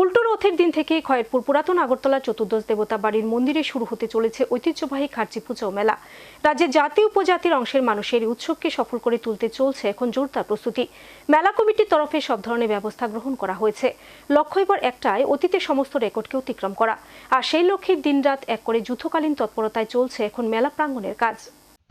উল্টো রথের দিন থেকে খয়েরপুর পুরাতন আগরতলা চতুর্দশ দেবতা বাড়ির মন্দিরে শুরু হতে চলেছে ঐতিহ্যবাহী খার্চি পুজো মেলা। রাজ্যের জাতি উপজাতির অংশের মানুষের উৎসবকে সফল করে তুলতে চলছে এখন জোরদার প্রস্তুতি। মেলা কমিটির তরফে সব ধরনের ব্যবস্থা গ্রহণ করা হয়েছে। লক্ষ্য এবার একটাই, অতীতের সমস্ত রেকর্ডকে অতিক্রম করা। আর সেই লক্ষ্যে দিনরাত এক করে যুদ্ধকালীন তৎপরতায় চলছে এখন মেলা প্রাঙ্গণের কাজ।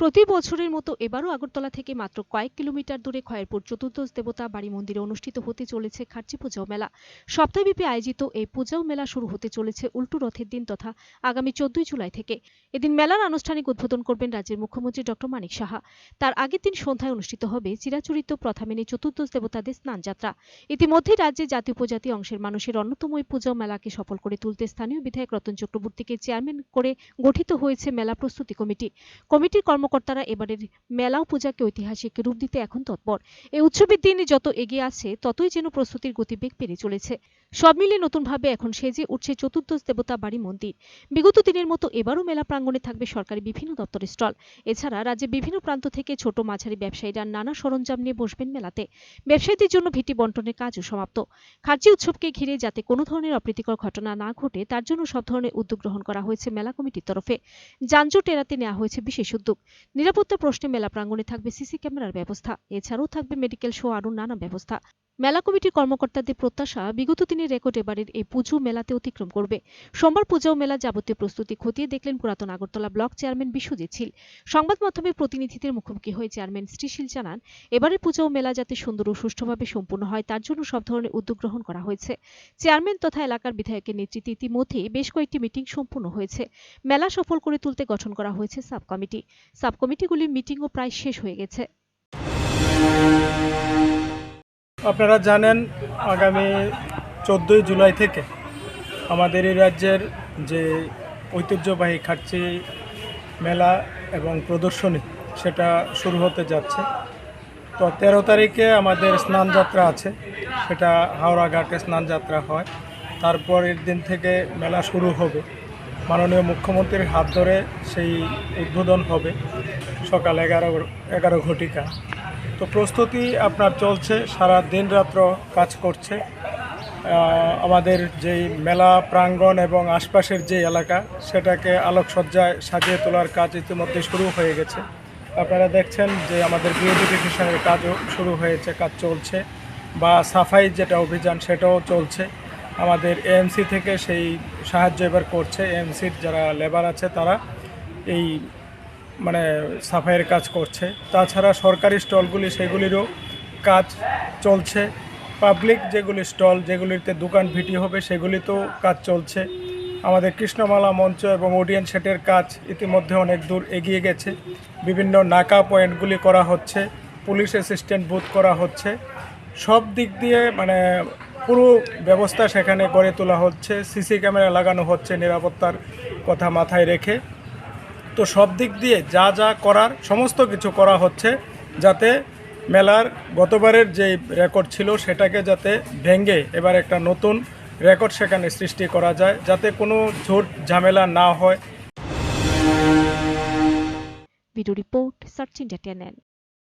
প্রতি বছরের মতো এবারও আগরতলা থেকে মাত্র কয়েক কিলোমিটার দূরে খয়েরপুর চতুর্দশ দেবতা বাড়ি মন্দিরে অনুষ্ঠিত হতে চলেছে খার্চি পূজাও মেলা। সপ্তাহব্যাপী আয়োজিত এই পূজাও মেলা শুরু হতে চলেছে উল্টো রথের দিন তথা আগামী চোদ্দই জুলাই থেকে। এদিন মেলার আনুষ্ঠানিক উদ্বোধন করবেন রাজ্যের মুখ্যমন্ত্রী ডক্টর মানিক সাহা। তার আগের দিন সন্ধ্যায় অনুষ্ঠিত হবে চিরাচরিত প্রথা মেনে চতুর্দশ দেবতাদের স্নানযাত্রা। ইতিমধ্যেই রাজ্যে জাতি উপজাতি অংশের মানুষের অন্যতম এই পূজাও মেলাকে সফল করে তুলতে স্থানীয় বিধায়ক রতন চক্রবর্তীকে চেয়ারম্যান করে গঠিত হয়েছে মেলা প্রস্তুতি কমিটি। কমিটির কর্মকর্তারা এবারের মেলা পূজাকে ঐতিহাসিক রূপ দিতে এখন তৎপর। এই উৎসবের দিন যত এগিয়ে আছে ততই যেন প্রস্তুতির গতিবেগ বেড়ে চলেছে। সব মিলিয়ে নতুনভাবে এখন সেজে উঠছে চতুর্দশ দেবতা বাড়ি মন্দির। বিগত দিনের মতো এবারও মেলা প্রাঙ্গণে থাকবে সরকারি বিভিন্ন দপ্তরের স্টল। এছাড়া রাজ্যের বিভিন্ন প্রান্ত থেকে ছোট মাঝারি ব্যবসায়ীরা নানা সরঞ্জাম নিয়ে বসবেন মেলাতে। ব্যবসায়ীদের জন্য ভিটি বন্টনের কাজও সমাপ্ত। খার্চি উৎসবকে ঘিরে যাতে কোনো ধরনের অপ্রীতিকর ঘটনা না ঘটে, তার জন্য সব ধরনের উদ্যোগ গ্রহণ করা হয়েছে মেলা কমিটির তরফে। যানজট এড়াতে নেওয়া হয়েছে বিশেষ উদ্যোগ। নিরাপত্তা প্রশ্নে মেলা প্রাঙ্গণে থাকবে সিসি ক্যামেরার ব্যবস্থা। এছাড়াও থাকবে মেডিকেল শো আরও নানা ব্যবস্থা। মেলা কমিটির কর্মকর্তাদের প্রত্যাশা বিগত দিনের রেকর্ড এবারের এই পুজো মেলাতে অতিক্রম করবে। সোমবার পূজাও মেলা যাবতীয় প্রস্তুতি খতিয়ে দেখলেন পুরাতন আগরতলা ব্লক চেয়ারম্যান বিশ্বজিৎ শীল। সংবাদ মাধ্যমের প্রতিনিধিদের মুখোমুখি হয়ে চেয়ারম্যান শ্রীশীল জানান, এবারের পূজাও মেলা যাতে সুন্দর ও সুষ্ঠুভাবে সম্পূর্ণ হয়, তার জন্য সব ধরনের উদ্যোগ গ্রহণ করা হয়েছে। চেয়ারম্যান তথা এলাকার বিধায়কের নেতৃত্বে ইতিমধ্যেই বেশ কয়েকটি মিটিং সম্পূর্ণ হয়েছে। মেলা সফল করে তুলতে গঠন করা হয়েছে সাব কমিটি। সাব কমিটিগুলির মিটিংও প্রায় শেষ হয়ে গেছে। আপনারা জানেন, আগামী চোদ্দোই জুলাই থেকে আমাদের এই রাজ্যের যে ঐতিহ্যবাহী খার্চি মেলা এবং প্রদর্শনী, সেটা শুরু হতে যাচ্ছে। তো তেরো তারিখে আমাদের স্নানযাত্রা আছে, সেটা হাওড়া ঘাটে স্নানযাত্রা হয়। তারপরের দিন থেকে মেলা শুরু হবে। মাননীয় মুখ্যমন্ত্রীর হাত ধরে সেই উদ্বোধন হবে সকাল এগারো এগারো ঘটিকা। তো প্রস্তুতি আপনার চলছে, সারা দিন রাত্র কাজ করছে। আমাদের যেই মেলা প্রাঙ্গণ এবং আশপাশের যে এলাকা, সেটাকে আলোকসজ্জায় সাজিয়ে তোলার কাজ ইতিমধ্যে শুরু হয়ে গেছে। আপনারা দেখছেন যে আমাদের বিউটিফিকেশনের কাজও শুরু হয়েছে, কাজ চলছে। বা সাফাই যেটা অভিযান, সেটাও চলছে। আমাদের এএমসি থেকে সেই সাহায্য এবার করছে। এএমসির যারা লেবার আছে, তারা এই মানে সাফাইয়ের কাজ করছে। তাছাড়া সরকারি স্টলগুলি সেগুলিরও কাজ চলছে। পাবলিক যেগুলি স্টল, যেগুলিতে দোকান ভিটি হবে, সেগুলিতেও কাজ চলছে। আমাদের কৃষ্ণমালা মঞ্চ এবং ওডিয়ান সেটের কাজ ইতিমধ্যে অনেক দূর এগিয়ে গেছে। বিভিন্ন নাকা পয়েন্টগুলি করা হচ্ছে, পুলিশ অ্যাসিস্ট্যান্ট বুথ করা হচ্ছে। সব দিক দিয়ে মানে পুরো ব্যবস্থা সেখানে গড়ে তোলা হচ্ছে। সিসি ক্যামেরা লাগানো হচ্ছে নিরাপত্তার কথা মাথায় রেখে। তো সব দিক দিয়ে যা যা করার, সমস্ত কিছু করা হচ্ছে যাতে মেলার গতবারের যে রেকর্ড ছিল সেটাকে যাতে ভেঙে এবার একটা নতুন রেকর্ড সেখানে সৃষ্টি করা যায়, যাতে কোনো ঝোট ঝামেলা না হয়। Video report search India